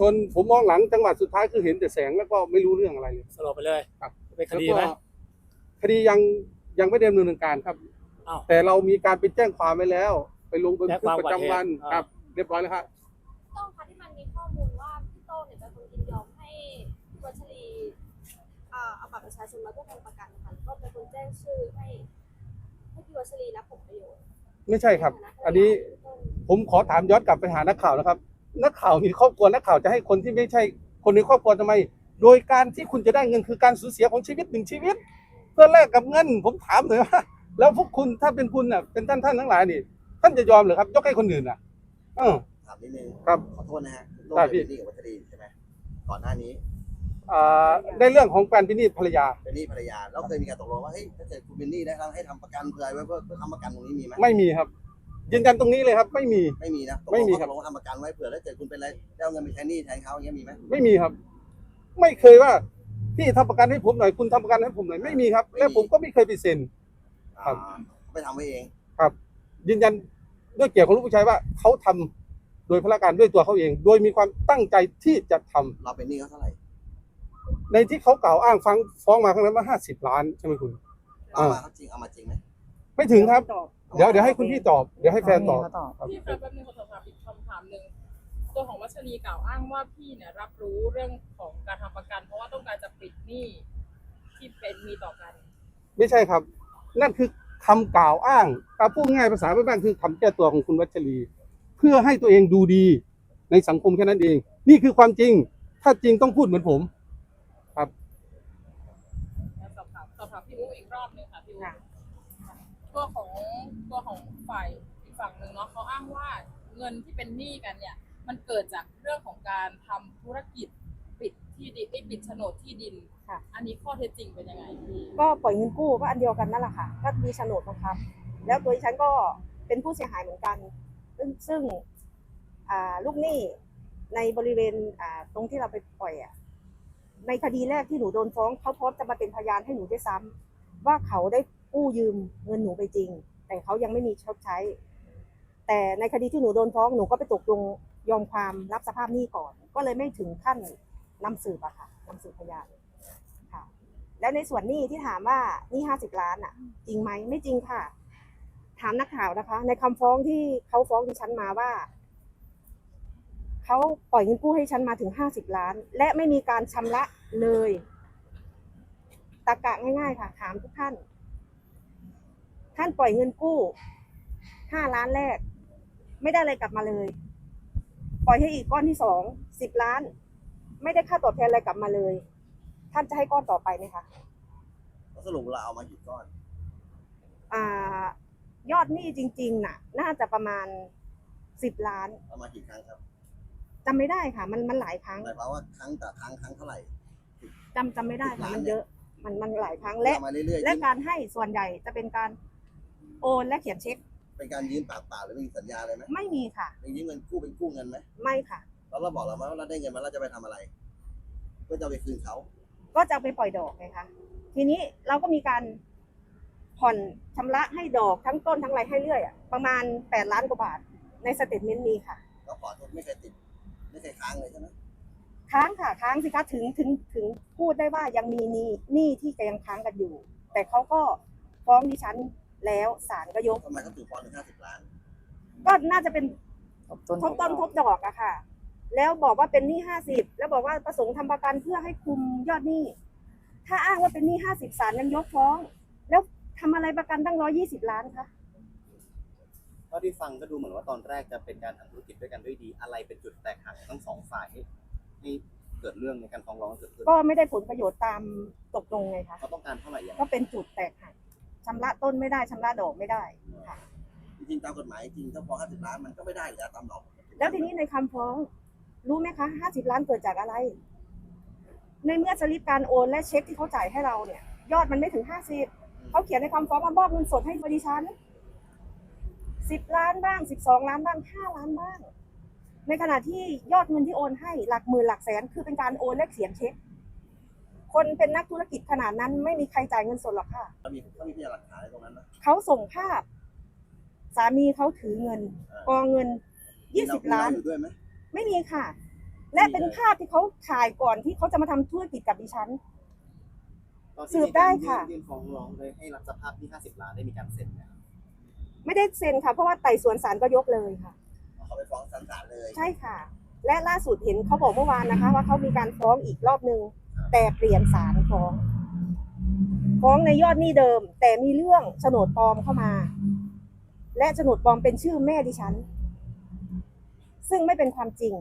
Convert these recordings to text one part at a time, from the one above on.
ชนผมมองหลังจังหวะสุดท้ายคือเห็นแต่แสงแล้วก็ไม่รู้เรื่องอะไรเลย สลบไปเลยครับเป็นคดีไหมแล้วก็คดียังยังไม่ได้ดำเนินการครับ อ้าว แต่เรามีการไปแจ้งความไว้แล้ว ไปลงบันแจ้งทึกความประจำวันอุบัติเหตุครับ เรียบร้อยแล้วครับพี่โต้งคะที่มันมีข้อมูลว่าพี่โต้งเนี่ยเป็นคนยินยอมให้พี่วัชรีเอ่อเอาบัตรประชาชนมาเพื่อทำประกันนะคะแล้วก็เป็นคนแจ้งชื่อให้ให้พี่วัชรีรับผลประโยชน์ไม่ใช่ครับใฐาะอันนี้พี่โต้งผมขอถามย้อนกลับไปหานักข่าวนะครับ นักข่าวมีครอบครัวนักข่าวจะให้คนที่ไม่ใช่คนในครอบครัวทำไม โดยการที่คุณจะได้เงินคือการสูญเสียของชีวิตหนึ่งชีวิต เพื่อแลกกับเงิน ผมถามเลยว่าแล้วพวกคุณถ้าเป็นคุณน่ะเป็นท่านท่านทั้งหลายนี่ ท่านจะยอมเหรือครับ ยกให้คนอื่นน่ะเออ ถามนิดนึงครับขอโทษนะฮะคุณโต้งได้พี่ เป็นหนี้กับวัชรีใช่ไหมก่อนหน้านี้อ่าในเรื่องของการพินิจภรรยา เป็นหนี้ภรรยาแล้วเคยมีการตกลงว่าเฮ้ยถ้าเกิดคุณเป็นหนี้ได้เราให้ทำประกันเผื่อไว้เพื่อเพื่อทำประกันตรงนี้มีไหมไม่มีครับ ยืนยันตรงนี้เลยครับ ไม่มี ไม่มีนะตกลงไม่มีครับ ตกลงว่าทำประกันไว้เผื่อถ้าเกิดคุณเป็นอะไรได้เอาเงินไปใช้หนี้แทนเขาอย่างเงี้ยมีไหมไม่มีครับ ไม่เคยว่าพี่ทำประกันให้ผมหน่อยคุณทำประกันให้ผมหน่อยไม่มีครับ และผมก็ไม่เคยไปเซ็น ครับ อ่าเขาไปทำไว้เองยืนยันด้วยเกียรติของลูกผู้ชายว่าเขาทำโดยพละการด้วยตัวเขาเอง โดยมีความตั้งใจที่จะทำเราเป็นหนี้เขาเท่าไหร่ในที่เขากล่าวอ้างฟังฟ้องมาครั้งนั้นว่าห้าสิบล้านใช่ไหมคุณ เอามาเขาจริงเอามาจริงไหมไม่ถึงครับ เดี๋ยวเดี๋ยวให้คุณพี่ตอบ เดี๋ยวให้แฟนตอบเขาตอบครับพี่คะแป๊บนึงขอสอบถามอีกคำถามหนึ่งตัวของวัชรีกล่าวอ้างว่าพี่เนี่ยรับรู้เรื่องของการทำประกัน เพราะว่าต้องการจะปิดหนี้ที่เป็นมีต่อกัน ไม่ใช่ครับ นั่นคือคำกล่าวอ้างถ้าพูดง่ายภาษาบ้านๆคือคำแก้ตัวของคุณวัชรี เพื่อให้ตัวเองดูดีในสังคมแค่นั้นเอง นี่คือความจริง ถ้าจริงต้องพูดเหมือนผม สอบถามสอบถามพี่อู๋อีกรอบหนึงค่ะพี่อู๋ ตัวของตัวของฝ่ายอีกฝั่งหนึ่งเนาะเขาอ้างว่าเงินที่เป็นหนี้กันเนี่ย มันเกิดจากเรื่องของการทำธุรกิจปิดที่ดินไอ้ยปิดโฉนดที่ดินค่ะ อันนี้ข้อเท็จจริงเป็นยังไงพี่ก็ปล่อยเงินกู้ก็อันเดียวกันนั่นแหละค่ะ ก็มีโฉนดบังคับ แล้วตัวดิฉันก็เป็นผู้เสียหายเหมือนกัน ซึ่งซึ่งอ่าลูกหนี้ในบริเวณอ่าตรงที่เราไปปล่อยอะในคดีแรกที่หนูโดนฟ้องเขาพร้อมจะมาเป็นพยานให้หนูด้วยซ้ำว่าเขาได้ กู้ยืมเงินหนูไปจริง แต่เขายังไม่มีชดใช้ แต่ในคดีที่หนูโดนฟ้องหนูก็ไปตกลงยอมความรับสภาพหนี้ก่อน ก็เลยไม่ถึงขั้นนำสืบอะค่ะนำสืบพยานค่ะ แล้วในส่วนหนี้ที่ถามว่าหนี้ห้าสิบล้านอะจริงไหมไม่จริงค่ะ ถามนักข่าวนะคะ ในคำฟ้องที่เขาฟ้องดิฉันมาว่าเขาปล่อยเงินกู้ให้ฉันมาถึงห้าสิบล้าน และไม่มีการชำระเลยตากะง่าย ๆ ค่ะ ถามทุกท่าน ท่านปล่อยเงินกู้ห้าล้านแรก ไม่ได้อะไรกลับมาเลย ปล่อยให้อีกก้อนที่สองสิบล้าน ไม่ได้ค่าตอบแทนอะไรกลับมาเลย ท่านจะให้ก้อนต่อไปไหมคะแล้วสรุปเราเอามากี่ก้อน อ่า ยอดหนี้จริง ๆ น่ะ น่าจะประมาณสิบล้านเอามากี่ครั้งครับจำไม่ได้ค่ะ มันมันหลายครั้งหมายความว่าครั้งต่อครั้งครั้งเท่าไหร่ จำจำไม่ได้ค่ะล้านมันเนี่ยเยอะ มันมันหลายครั้งและ เอามาเรื่อยๆและยืมการให้ส่วนใหญ่จะเป็นการ โอนและเขียนเช็คเป็นการยืมปากเปล่าหรือมีสัญญาอะไรไหมไม่มีค่ะ เป็นยืมเงินกู้เป็นกู้เงินไหมไม่ค่ะ แล้วเราบอกเราไหมว่าเราได้เงินมาเราจะไปทำอะไร เพื่อจะเอาไปคืนเขาก็จะเอาไปปล่อยดอกไงคะทีนี้เราก็มีการผ่อนชำระให้ดอกทั้งต้นทั้งอะไรให้เรื่อยอะประมาณแปดล้านกว่าบาทในสเตทเมนต์มีค่ะก็ขอโทษไม่เคยติด ไม่เคยค้างเลยใช่ไหมค้างค่ะค้างสิคะถึงถึงถึงพูดได้ว่ายังมีหนี้หนี้ที่ยังค้างกันอยู่ แต่เขาก็ฟ้องดิฉัน แล้วศาลก็ยก ทำไมเขาถึงฟ้องถึงห้าสิบล้าน ก็น่าจะเป็นทบต้นทบดอกอะค่ะ แล้วบอกว่าเป็นหนี้ห้าสิบแล้วบอกว่าประสงค์ทำประกันเพื่อให้คุมยอดหนี้ถ้าอ้างว่าเป็นหนี้ห้าสิบศาลยังยกฟ้อง แล้วทำอะไรประกันตั้งร้อยี่สิบล้านคะ เท่าที่ฟังก็ดูเหมือนว่าตอนแรกจะเป็นการทำธุรกิจด้วยกันด้วยดี อะไรเป็นจุดแตกหักทั้งสองฝ่ายให้ให้เกิดเรื่องในการฟ้องร้องเกิดขึ้นก็ไม่ได้ผลประโยชน์ตามตกลงไงคะเขาต้องการเท่าไหร่อย่างก็เป็นจุดแตกหัก ชำระต้นไม่ได้ชำระดอกไม่ได้ค่ะจริงๆตามกฎหมายจริงถ้าฟ้องห้าสิบล้านมันก็ไม่ได้อยู่แล้วตามดอกแล้วทีนี้ในคำฟ้อง รู้ไหมคะห้าสิบล้านเกิดจากอะไร ในเมื่อสลิปการโอนและเช็คที่เขาจ่ายให้เราเนี่ย ยอดมันไม่ถึงห้าสิบเขาเขียนในคำฟ้องว่ามอบเงินสดให้บริษัทสิบล้านบ้างสิบสองล้านบ้างห้าล้านบ้าง ในขณะที่ยอดเงินที่โอนให้หลักหมื่นหลักแสนคือเป็นการโอนและเขียนเช็ค คนเป็นนักธุรกิจขนาดนั้น ไม่มีใครจ่ายเงินสดหรอกค่ะถ้ามีถ้ามีพยานหลักฐานอะไรตรงนั้นนะเขาส่งภาพ สามีเขาถือเงินกองเงินยี่สิบล้านมีเรอยู่ด้วยไหมไม่มีค่ะ และเป็นภาพที่เขาถ่ายก่อนที่เขาจะมาทำธุรกิจกับดิฉัน ตอนที่สืบได้ค่ะมีการยื่นฟ้องร้องเลยให้รับสภาพที่ 50 ล้านได้มีการเซ็นไหมครับไม่ได้เซ็นค่ะ เพราะว่าไต่สวนศาลก็ยกเลยค่ะ เขาไปฟ้องศาลเลย ใช่ค่ะ และล่าสุดเห็นเขาบอกเมื่อวานนะคะ ว่าเขามีการฟ้องอีกรอบนึง แต่เปลี่ยนศาลฟ้องฟ้องในยอดหนี้เดิม แต่มีเรื่องโฉนดปลอมเข้ามา และโฉนดปลอมเป็นชื่อแม่ดิฉัน ซึ่งไม่เป็นความจริง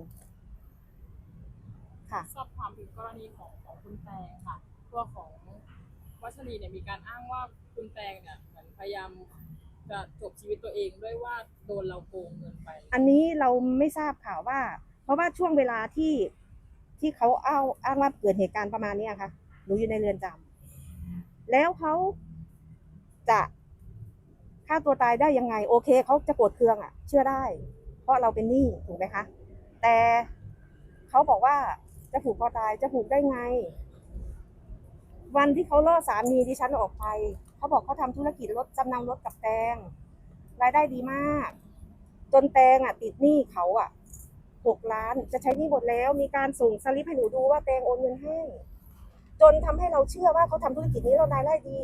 ค่ะ สอบถามถึงกรณีของของคุณแตงค่ะ ตัวของวัชรีเนี่ยมีการอ้างว่าคุณแตงเนี่ยเหมือนพยายามจะจบชีวิตตัวเองด้วยว่าโดนเราโกงเงินไป อันนี้เราไม่ทราบข่าวว่า เพราะว่าช่วงเวลาที่ ที่เขาอ้างอ้างว่าเกิดเหตุการณ์ประมาณนี้ค่ะหนูอยู่ในเรือนจำแล้วเขาจะฆ่าตัวตายได้ยังไง โอเคเขาจะโกรธเคืองอะ เชื่อได้ เพราะเราเป็นหนี้ถูกไหมคะ แต่เขาบอกว่าจะผูกคอตายจะผูกได้ไง วันที่เขาล่อสามีดิฉันออกไป เขาบอกเขาทำธุรกิจรถจำนำรถกับแตงรายได้ดีมาก จนแตงอะ ติดหนี้เขาอะ หกล้านจะใช้หนี้หมดแล้ว มีการส่งสลิปให้หนูดูว่าแตงโอนเงินให้จนทำให้เราเชื่อว่าเขาทำธุรกิจนี้เรารายได้ดี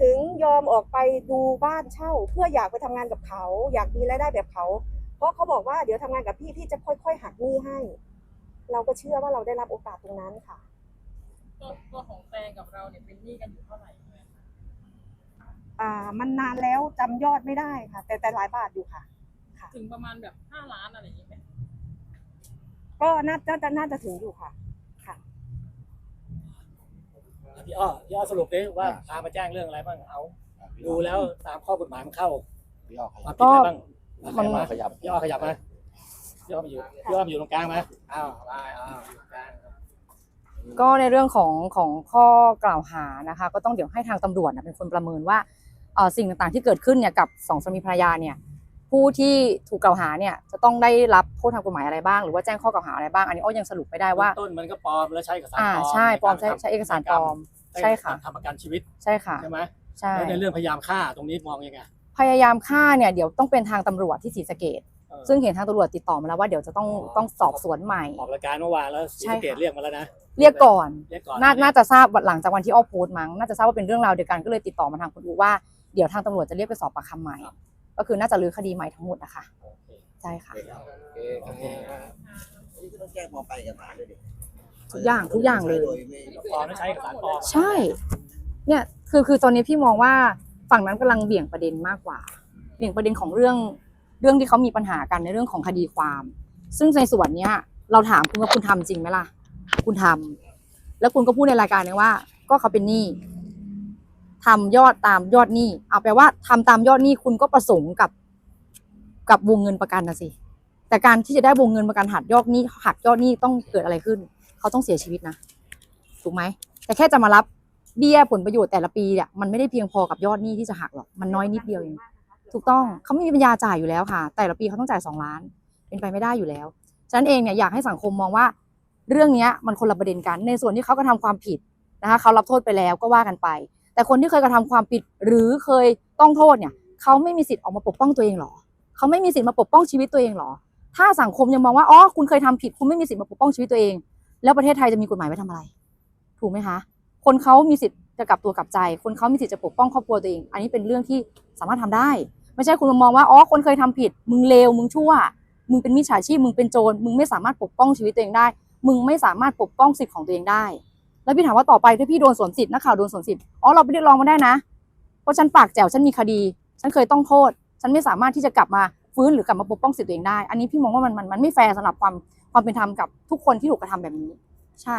ถึงยอมออกไปดูบ้านเช่า เพื่ออยากไปทำงานกับเขา อยากมีรายได้แบบเขา เพราะเขาบอกว่าเดี๋ยวทำงานกับพี่พี่จะค่อย ๆ หักหนี้ให้ เราก็เชื่อว่าเราได้รับโอกาสตรงนั้นค่ะตัวตัวของแตงกับเราเนี่ยเป็นหนี้กันอยู่เท่าไหร่ไหมคะอ่ามันนานแล้วจำยอดไม่ได้ค่ะ แต่แต่หลายบาทอยู่ค่ะ ถึงประมาณแบบห้าล้านอะไรอย่างนี้ไหม ก็น่าจะน่าจะถึงอยู่ค่ะ ค่ะพี่อ้อพี่อ้อสรุปดิว่าพามาแจ้งเรื่องอะไรบ้างเอาดูแล้วตามข้อกฎหมายมันเข้าพี่อ้อขความยับผิดอะไรบ้างมันขยับพี่อ้อขยับมาพี่อ้อมาอยู่พี่อ้อมาอยู่ตรงกลางมาอ้าวไปอ้าวอยู่ตรงกลางก็ในเรื่องของของข้อกล่าวหานะคะ ก็ต้องเดี๋ยวให้ทางตำรวจนะเป็นคนประเมินว่าเอ่อสิ่งต่างๆที่เกิดขึ้นเนี่ยกับสองสามีภรรยาเนี่ย ผู้ที่ถูกกล่าวหาเนี่ยจะต้องได้รับโทษทางกฎหมายอะไรบ้างหรือว่าแจ้งข้อกล่าวหาอะไรบ้าง อันนี้อ้อยังสรุปไม่ได้ว่า ต้นมันก็ปลอมแล้วใช้เอกสารอ่าปลอมใช่ปลอมใช้นารใช้เอกสารปลอม ใช่ค่ะทำประกันชีวิตใช่ค่ะใช่ไหมใช่แล้วในเรื่องพยายามฆ่าตรงนี้มองยังไงพยายามฆ่าเนี่ยเดี๋ยวต้องเป็นทางตำรวจที่ศรีสะเกดเออซึ่งเห็นทางตำรวจติดต่อมาแล้วว่าเดี๋ยวจะต้องอ๋อต้องสอบสวนใหม่ออกรายการเมื่อวานแล้วศรีใช่สะเกดค่ะเรียกมาแล้วนะเรียกก่อนเรียกก่อนน่าน่าจะทราบหลังจากวันที่อ้อโพสต์มั้งน่าจะทราบว่าเป็นเรื่องราวเดียวกันก็เลยติดต่อมาทางคุณอูว่าเดี๋ยวทางตำรวจจะเรียกไปสอบปากคำใหม่ ก็คือน่าจะรื้อคดีใหม่ทั้งหมดนะคะโอเคใช่ค่ะโอเคอันนี้ก็ต้องแจ้งปลอมไปเอกสารด้วยดิทุกอย่างทุกอย่างเลยโดไม่ปลอมแล้วใช้เอกสารปลอมใช่ เนี่ยคือคือตอนนี้พี่มองว่าฝั่งนั้นกำลังเบี่ยงประเด็นมากกว่า เบี่ยงประเด็นของเรื่องเรื่องที่เขามีปัญหากันในเรื่องของคดีความ ซึ่งในส่วนเนี้ย เราถามคุณว่าคุณทำจริงไหมล่ะ คุณทำแล้วคุณก็พูดในรายการนี้ว่า ก็เขาเป็นหนี้ ทำยอดตามยอดหนี้เอาแปลว่าทำตามยอดหนี้คุณก็ประสงค์กับ กับวงเงินประกันนะสิแต่การที่จะได้วงเงินประกันหักยอดหนี้หักยอดหนี้ต้องเกิดอะไรขึ้น เขาต้องเสียชีวิตนะถูกไหมแต่แค่จะมารับเบี้ยผลประโยชน์แต่ละปีเนี่ยมันไม่ได้เพียงพอกับยอดหนี้ที่จะหักหรอกมันน้อยนิดเดียวเองถูกต้องเขาไม่มีปัญญาจ่ายอยู่แล้วค่ะ แต่ละปีเขาต้องจ่ายสองล้าน เป็นไปไม่ได้อยู่แล้วฉะนั้นเองเนี่ยอยากให้สังคมมองว่า เรื่องนี้มันคนละประเด็นกันในส่วนที่เขากระทำความผิดนะคะเขารับโทษไปแล้วก็ว่ากันไป แต่คนที่เคยกระทำความผิดหรือเคยต้องโทษเนี่ยเขาไม่มีสิทธิ์ออกมาปกป้องตัวเองหรอเขาไม่มีสิทธิ์มาปกป้องชีวิตตัวเองหรอ ถ้าสังคมยังมองว่าอ๋อคุณเคยทำผิด คุณไม่มีสิทธิ์มาปกป้องชีวิตตัวเอง แล้วประเทศไทยจะมีกฎหมายไว้ทำอะไร ถูกไหมคะ คนเขามีสิทธิ์จะกลับตัวกลับใจ คนเขามีสิทธิ์จะปกป้องครอบครัวตัวเอง อันนี้เป็นเรื่องที่สามารถทำได้ ไม่ใช่คุณมามองว่าอ๋อคนเคยทำผิด มึงเลวมึงชั่ว มึงเป็นมิจฉาชีพมึงเป็นโจรมึงไม่สามารถปกป้องชีวิตตัวเองได้ มึงไม่สามารถปกป้องสิทธิ์ของตัวเองได้ แล้วพี่ถามว่าต่อไปถ้าพี่โดนสวมสิทธิ์นักข่าวโดนสวมสิทธิ์อ๋อเราไปเรียกร้องมาได้นะเพราะฉันปากแจ๋วฉันมีคดี ฉันเคยต้องโทษ ฉันไม่สามารถที่จะกลับมาฟื้นหรือกลับมาปกป้องสิทธิ์ตัวเองได้ อันนี้พี่มองว่ามันมันมันไม่แฟร์สำหรับความความเป็นธรรมกับทุกคนที่ถูกกระทำแบบนี้ ใช่